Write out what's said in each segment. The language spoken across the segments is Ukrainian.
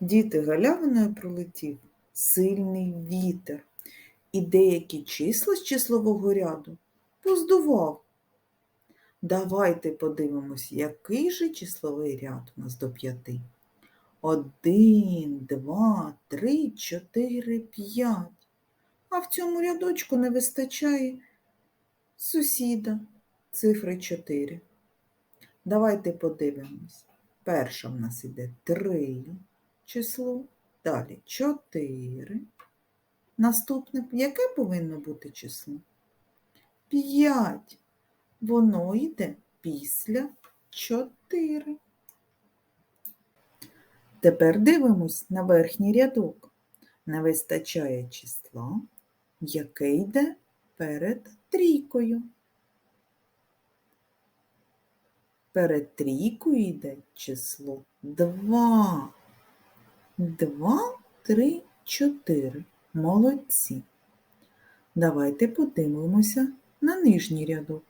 Діти галявиною пролетів сильний вітер, і деякі числа з числового ряду поздував. Давайте подивимось, який же числовий ряд у нас до п'яти. Один, два, три, чотири, п'ять. А в цьому рядочку не вистачає сусіда цифри 4. Давайте подивимось. Перша в нас іде 3 число, далі 4. Наступне, яке повинно бути число? 5. Воно йде після 4. Тепер дивимось на верхній рядок. Не вистачає числа, яке йде перед трійкою. Перед трійкою йде число 2. 2, 3, 4. Молодці. Давайте подивимося на нижній рядок.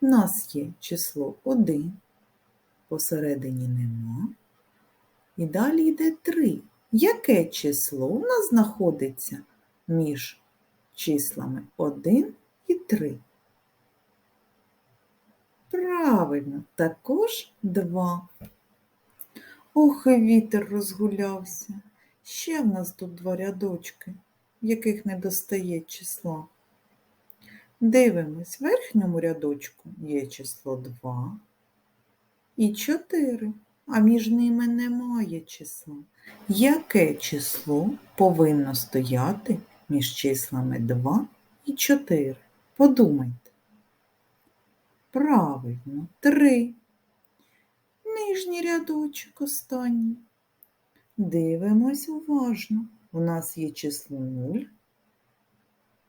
У нас є число 1, посередині нема. І далі йде 3. Яке число у нас знаходиться між числами 1 і 3? Правильно, також 2. Ох, і вітер розгулявся. Ще в нас тут два рядочки, яких не достає числа. Дивимось, в верхньому рядочку є число 2 і 4, а між ними немає числа. Яке число повинно стояти між числами 2 і 4? Подумайте. Правильно, 3. Нижній рядочок останній. Дивимось уважно. У нас є число 0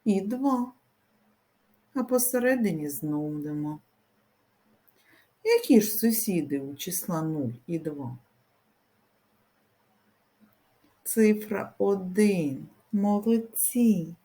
і 2. А посередині знову нема. Які ж сусіди у числа 0 і 2? Цифра 1. Молодці.